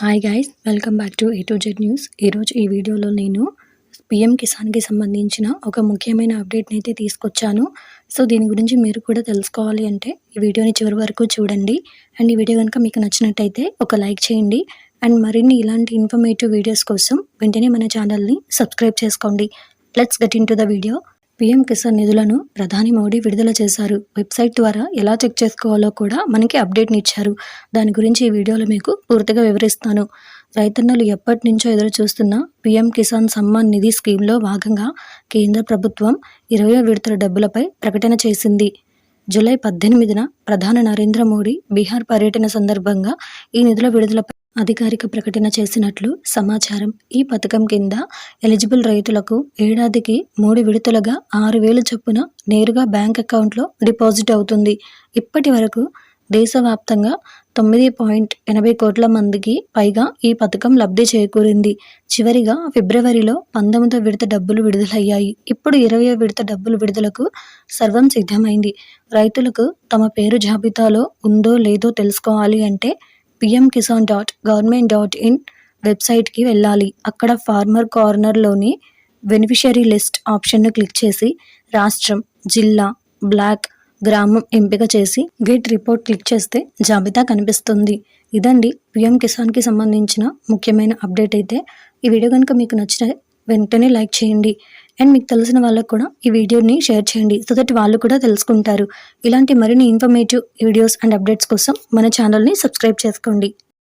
Hi guys welcome back to A to Z news ఈరోజు ఈ వీడియోలో నేను పిఎం కిసాన్కి సంబంధించిన ఒక ముఖ్యమైన అప్డేట్ని అయితే తీసుకొచ్చాను. సో దీని గురించి మీరు కూడా తెలుసుకోవాలి అంటే ఈ వీడియోని చివరి వరకు చూడండి. అండ్ ఈ వీడియో కనుక మీకు నచ్చినట్టయితే ఒక లైక్ చేయండి. అండ్ మరిన్ని ఇలాంటి ఇన్ఫర్మేటివ్ వీడియోస్ కోసం వెంటనే మన ఛానల్ని సబ్స్క్రైబ్ చేసుకోండి. Let's get into the video PM Kisan నిధులను ప్రధాని మోడీ విడుదల చేశారు. వెబ్సైట్ ద్వారా ఎలా చెక్ చేసుకోవాలో కూడా మనకి అప్డేట్ని ఇచ్చారు దాని గురించి ఈ వీడియోలో మీకు పూర్తిగా వివరిస్తాను. రైతన్నలు ఎప్పటి నుంచో ఎదురు చూస్తున్న పీఎం కిసాన్ సమ్మాన్ నిధి స్కీమ్లో భాగంగా కేంద్ర ప్రభుత్వం ఇరవై విడతల డబ్బులపై ప్రకటన చేసింది. జూలై పద్దెనిమిదిన ప్రధాని నరేంద్ర మోడీ బీహార్ పర్యటన సందర్భంగా ఈ నిధుల విడుదలపై అధికారిక ప్రకటన చేసినట్లు సమాచారం. ఈ పథకం కింద ఎలిజిబుల్ రైతులకు ఏడాదికి మూడు విడతలుగా ఆరు వేల చొప్పున నేరుగా బ్యాంక్ అకౌంట్లో డిపాజిట్ అవుతుంది. ఇప్పటి వరకు దేశవ్యాప్తంగా తొమ్మిది పాయింట్ ఎనభై కోట్ల మందికి పైగా ఈ పథకం లబ్ధి చేకూరింది. చివరిగా ఫిబ్రవరిలో పంతొమ్మిదో విడత డబ్బులు విడుదలయ్యాయి. ఇప్పుడు ఇరవై విడత డబ్బులు విడుదలకు సర్వం సిద్ధమైంది. రైతులకు తమ పేరు జాబితాలో ఉందో లేదో తెలుసుకోవాలి అంటే PM Kisan dot government dot in వెబ్సైట్కి వెళ్ళాలి. అక్కడ ఫార్మర్ కార్నర్లోని బెనిఫిషరీ లిస్ట్ ఆప్షన్ను క్లిక్ చేసి రాష్ట్రం జిల్లా బ్లాక్ గ్రామం ఎంపిక చేసి గెట్ రిపోర్ట్ క్లిక్ చేస్తే జాబితా కనిపిస్తుంది. ఇదండి పిఎం కిసాన్కి సంబంధించిన ముఖ్యమైన అప్డేట్ అయితే. ఈ వీడియో కనుక మీకు నచ్చిన వెంటనే లైక్ చేయండి. అండ్ మీకు తెలిసిన వాళ్ళకు కూడా ఈ వీడియోని షేర్ చేయండి. సో దట్ వాళ్ళు కూడా తెలుసుకుంటారు. ఇలాంటి మరిన్ని ఇన్ఫర్మేటివ్ వీడియోస్ అండ్ అప్డేట్స్ కోసం మన ఛానల్ని సబ్స్క్రైబ్ చేసుకోండి.